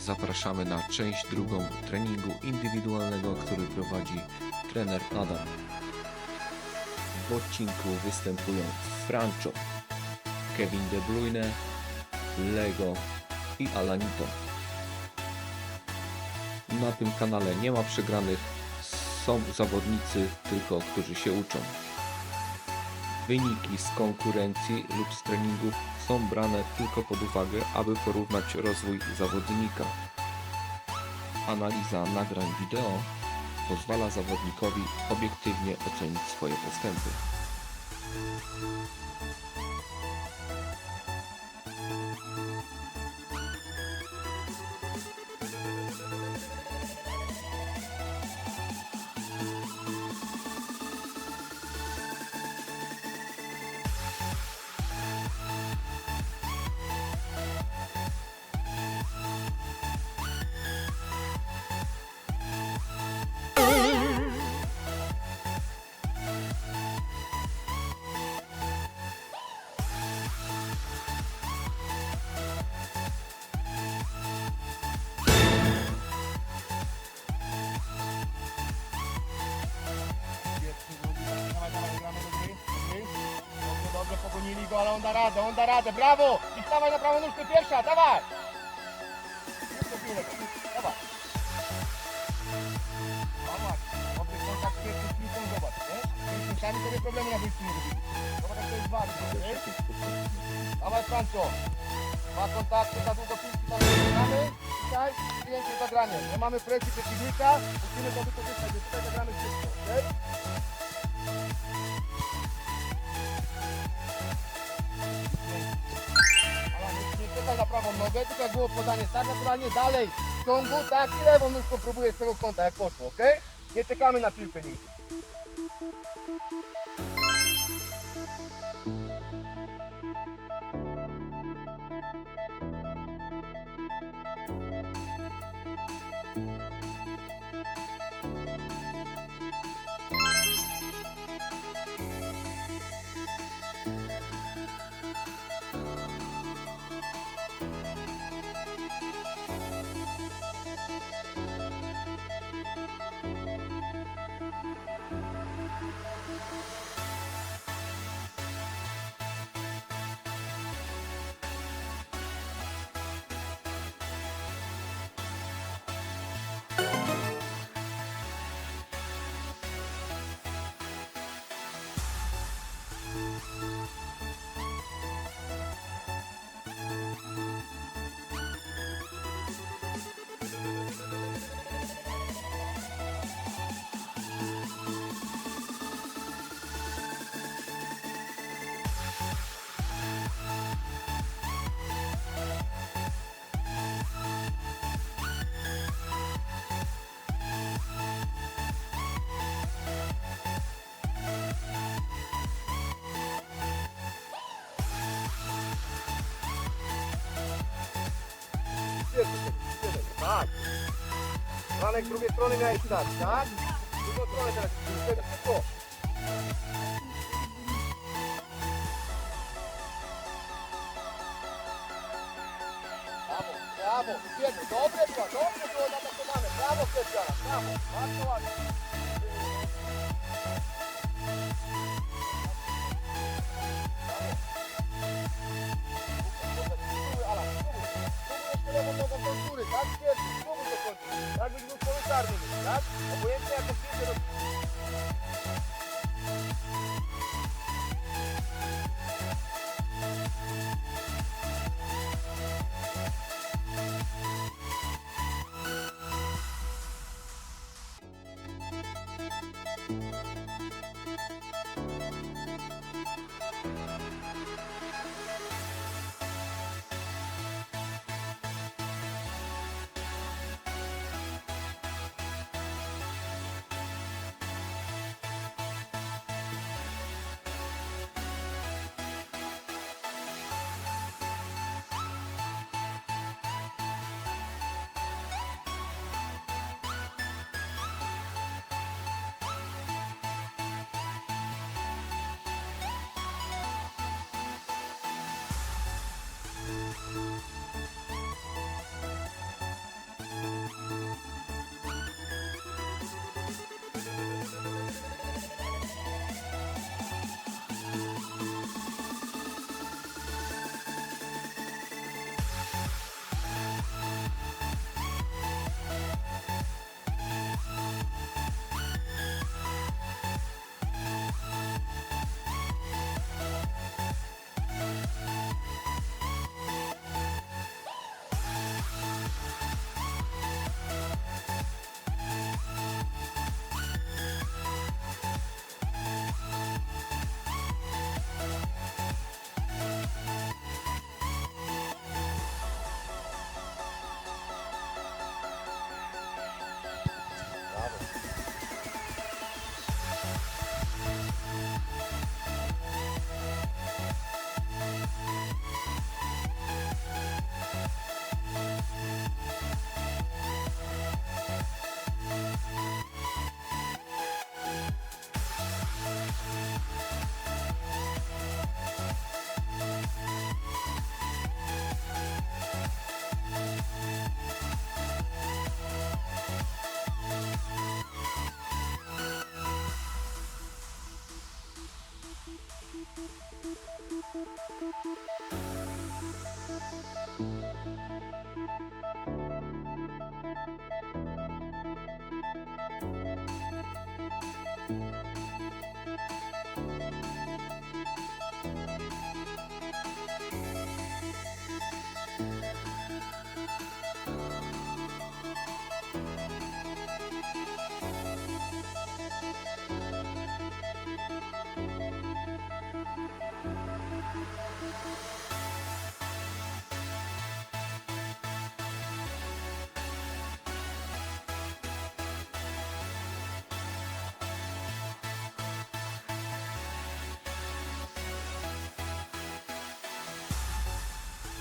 zapraszamy na część drugą treningu indywidualnego, który prowadzi trener Adam. W odcinku występują Francho, Kevin De Bruyne, Lego i Alanito. Na tym kanale nie ma przegranych, są zawodnicy tylko, którzy się uczą. Wyniki z konkurencji lub z treningów są brane tylko pod uwagę, aby porównać rozwój zawodnika. Analiza nagrań wideo pozwala zawodnikowi obiektywnie ocenić swoje postępy. Da radę, on da radę, brawo! I stawaj na prawą nóżkę pierwsza, dawaj! Dawaj. Dawaj, dobry kontakt pierwszy z piłką, zobacz, nie? Z piłkami sobie problemu na wyjściu nie robili. Zobacz, jak to jest ważne, nie? Dawaj, Franco. Dwa kontakty, za długo piłki tam nie gramy. Dzisiaj pięknie zagranie. Nie mamy presji przeciwnika, musimy to wykorzystać, więc tutaj zagramy wszystko, nie, nie czekaj na prawą nogę, tylko jak było podanie tak naturalnie dalej w ciągu, tak i lewą nóżką próbuję z tego kąta jak poszło, ok? Nie czekamy na piłkę nigdy. Tak. Franek drugiej strony miałeś dać, tak? Drugą stronę teraz.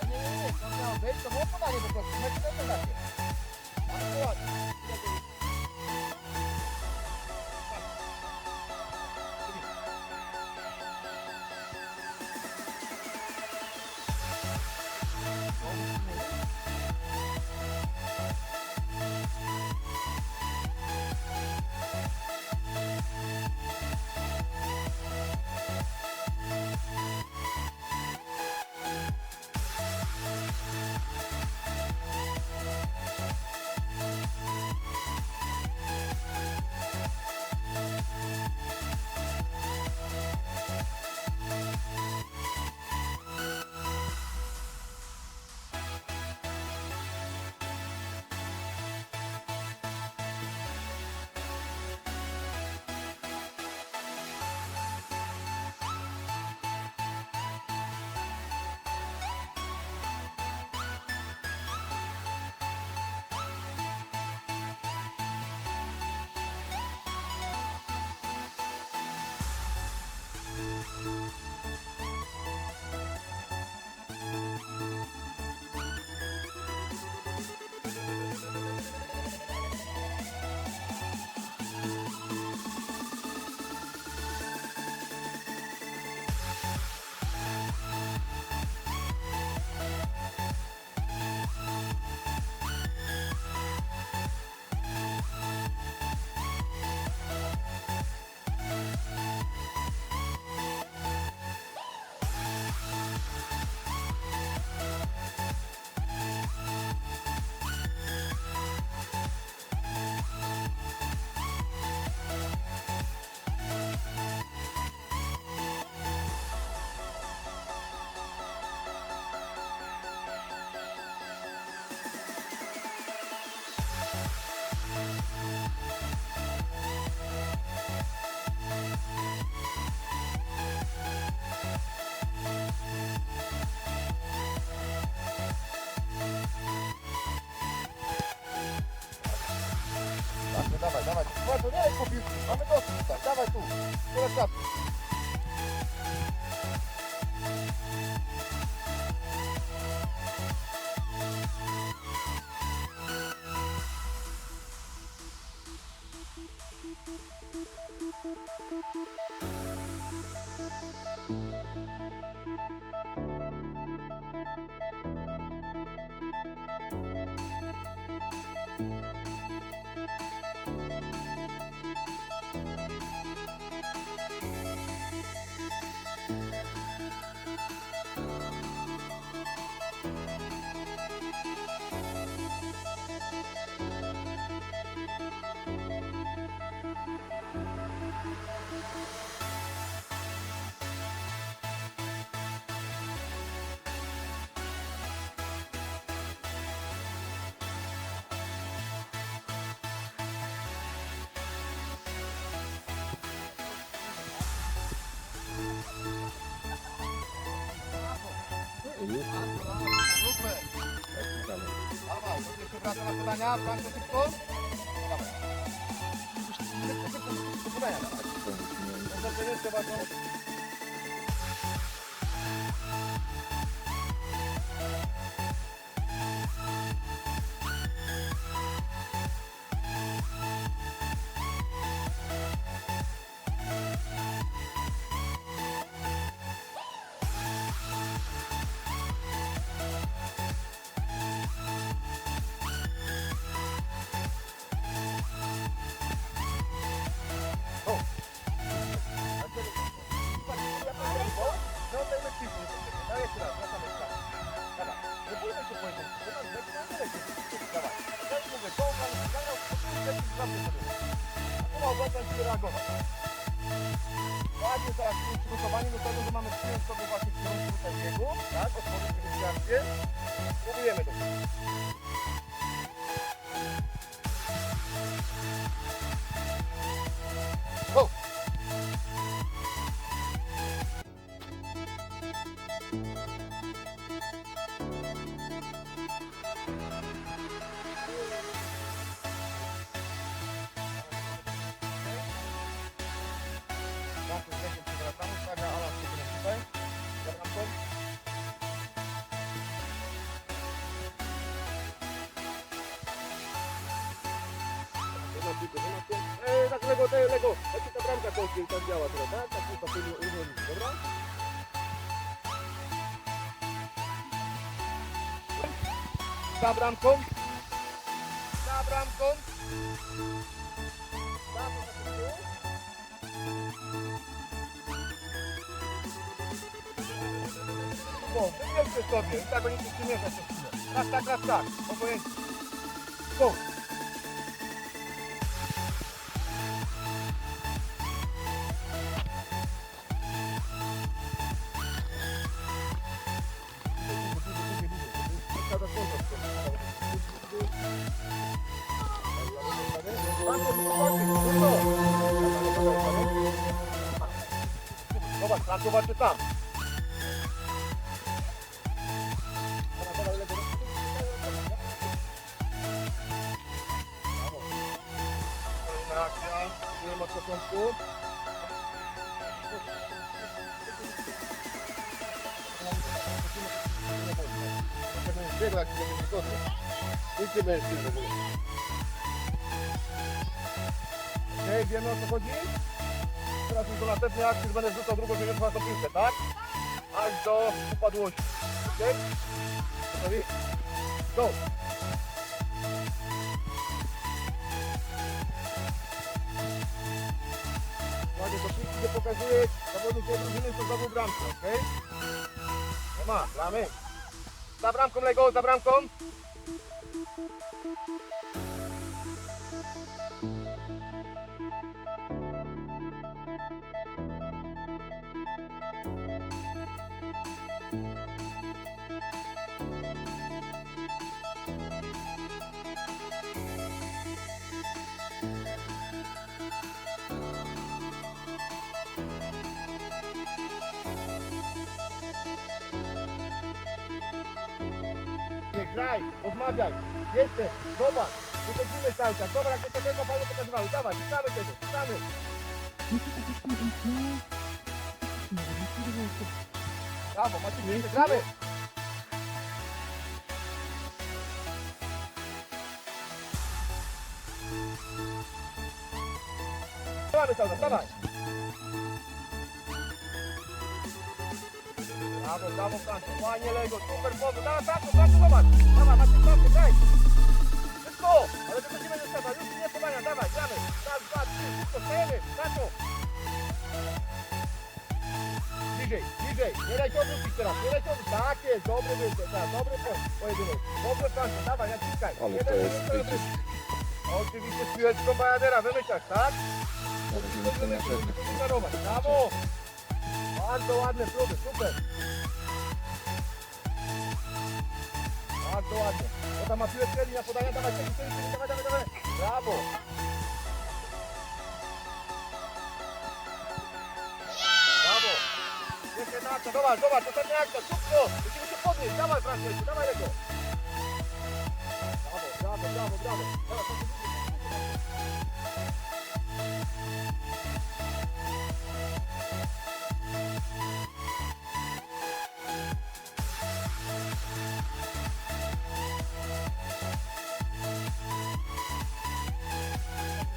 아니, 그냥 매일 또 먹고 다니는 거, 그만 끝났던 거 아니야? 맞죠? Dawaj, dawaj. Bardzo nie, kupił. Mamy dosyć, tak. Dawaj tu. Teraz czapki. Ini. Thank you. reagować. Ładnie teraz przygotowanie do tego, że mamy przyjąć sobie właśnie w kierunku takiego, tak, otworzyć rejestrację, spróbujemy to. Go! Kończy i tak tak? Piłka powinno uwolnić, dobra? Za bramką. Za bramką. Za bramką. O, wybierzcie sobie i tak oni się przymieszać przez chwilę. Raz tak, raz tak. Obojętnie. Go. Tam akcja. Nie ma początku. Biegł jak będzie wygodnie. Nic nie będziesz w ogóle. Okej, wiemy o co chodzi? Teraz już do następnej akcji będę rzucał drugą dziewięć na piłkę, tak? Aż do upadłości. Okej? Gotowi? Go! Ładnie to piłki nie pokazuje, zawodnik tej drużyny to znowu bramkę, okej? Nie ma, bramy. Za bramką Lego, za bramką. Graj, rozmawiaj, jesteś, zobacz, wychodzimy cały czas, dobra, jak to tego panu pokazywały, dawaj, czytamy tego, czytamy. Brawo, macie miejsce, gramy. Cały czas, dawaj. Brawo, brawo, Franco, fajnie Lego, super pomysł, dawaj, Franco, Franco, zobacz, dawaj, macie Franco, daj. Szybko, ale wychodzimy ze strefy, już nie podania, dawaj, gramy, raz, dwa, trzy, szybko, stajemy, Franco. Bliżej, bliżej, nie daj się odwrócić teraz, nie daj się odwrócić, tak jest, dobry wyjście, tak, dobry po- pojedynek, dobrze Franco, dawaj, naciskaj. Ale Nie to jest, widzisz, Oczywiście z piłeczką Bajadera, wymyślasz, tak? na pewno. Wymiarować. Brawo! Bardzo ładne próby, super. Bardzo ładnie. Bo tam ma piłeczkę na podania, dawaj, dawaj, dawaj, dawaj, dawaj. Brawo. Brawo. Jeszcze jedna akcja, zobacz, zobacz, ostatnia akcja, szybko. Musimy się podnieść, dawaj Franciszku, dawaj Lego. Brawo, brawo, brawo, brawo. Dawaj,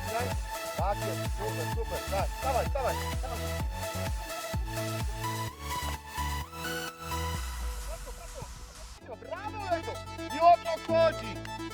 Franciszku. Tak jest, super, super, tak, dawaj, dawaj, dawaj. Brawo, Lego! I o to chodzi!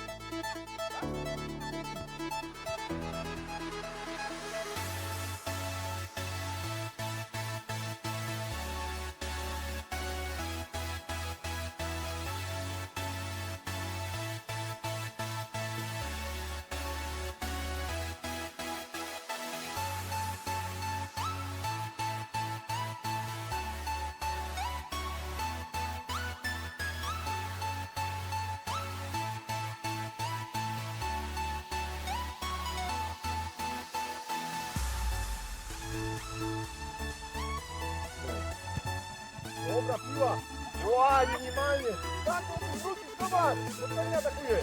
Dobra piła! Ła, minimalnie! Tak, on wróci, zobacz! Bo atakuje!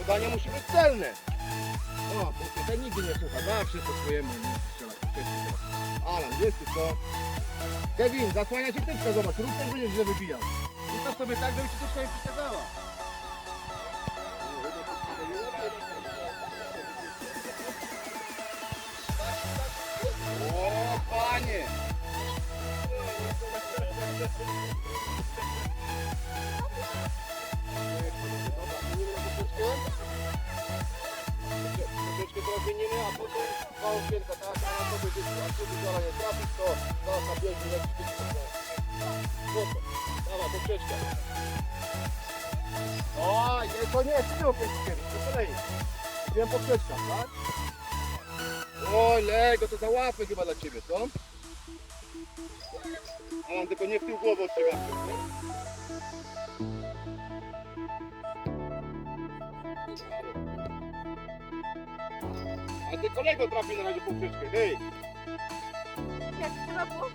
Podanie musi być celne. O, bo tutaj nigdy nie słucha. Zawsze po swojemu nie strzela. Alan, wiesz ty co? Kevin, zasłania ci tyczka, zobacz. Rób też będziesz źle wybijał. Ustaw sobie tak, żeby ci tyczka nie przeszkadzała. O, panie! Troszeczkę teraz zmienimy, a potem okienka, tak? A na to a tu wydziela nie trafisz, to zaraz na bieżni leci tylko. Spoko. Dawaj, poprzeczka. O, nie, to nie, ty nie okienki, po. Wiem poprzeczka, tak? Oj, Lego, to za łatwe chyba dla Ciebie, co? Alan, tylko nie w tył głową trzeba. Ty kolego trafi na razie poprzeczkę, hej! Jak to?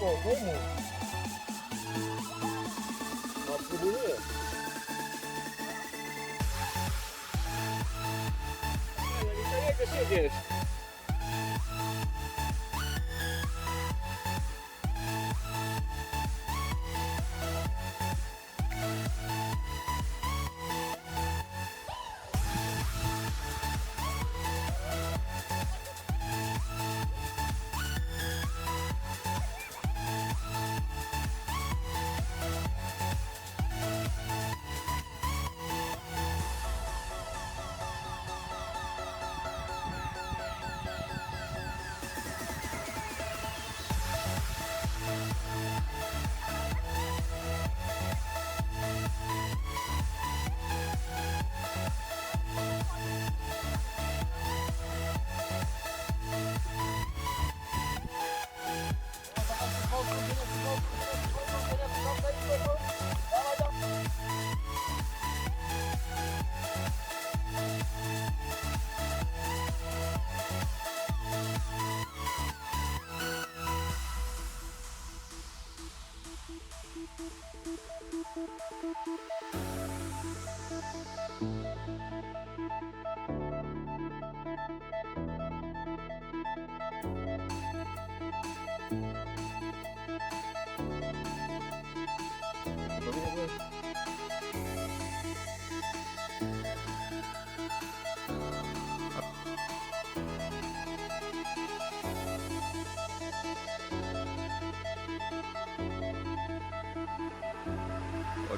O, komu? No, spróbuję. Nie, nie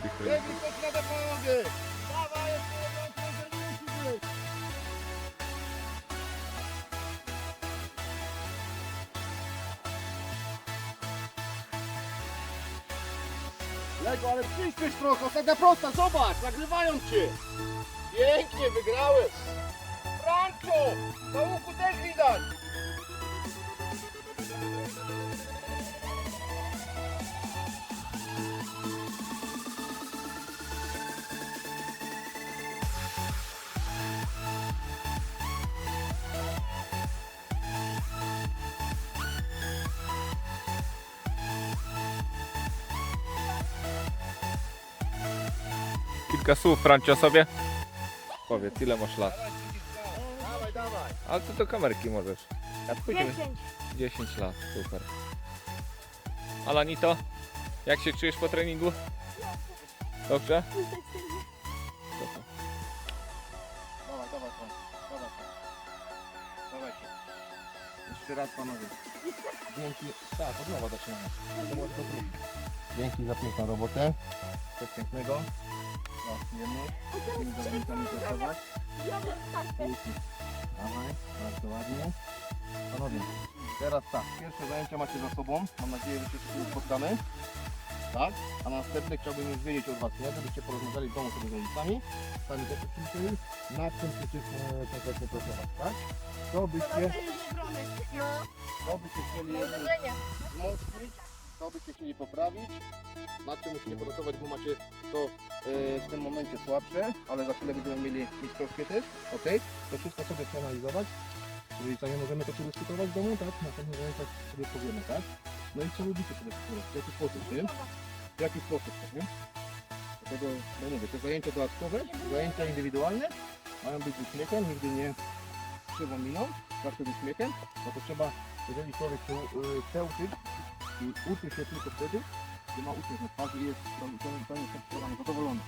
musi być! Lego, ale przyspiesz trochę, ostatnia prosta, zobacz, nagrywają cię! Pięknie, wygrałeś! Franco! Na łuku też widać! Kilka słów, Francio, sobie. Powiedz, ile masz lat? Dawaj, dawaj! Ale ty do kamerki możesz. Ja pójdziemy. 10. 10 lat, super. Alanito, jak się czujesz po treningu? Dobrze? Jeszcze raz panowie. Dzięki. Tak, od nowa zaczynamy. To trudno. Dzięki za piękną robotę. Coś pięknego. Jemy. Tymi zawodnikami pracować. Dzięki. Dawaj, bardzo ładnie. Panowie, teraz tak, pierwsze zajęcia macie za sobą. Mam nadzieję, że się spotkamy. Tak? A następne chciałbym już wiedzieć od Was, nie? Żebyście porozmawiali w domu sobie z rodzicami. Sami też przyjęli. Nad czym chcecie e, konkretnie pracować, tak? Co byście, co byście chcieli wzmocnić, co byście chcieli poprawić, nad czym musicie pracować, bo macie to e, w tym momencie słabsze, ale za chwilę będziemy mieli mistrzowskie też, ok? To wszystko sobie przeanalizować. Z rodzicami możemy to przedyskutować w domu, tak? Na pewno zajęciach sobie powiemy, tak? No i co lubicie przede wszystkim? W jaki sposób, nie? W jaki sposób, nie? Dlatego, no mówię, te zajęcia dodatkowe, zajęcia indywidualne mają być z uśmiechem, nigdy nie krzywą miną, zawsze z uśmiechem, no to trzeba, jeżeli człowiek się y, chce uczyć i uczy się tylko wtedy, gdy ma uśmiech na twarzy i jest pełni- pełni- pełni zadowolony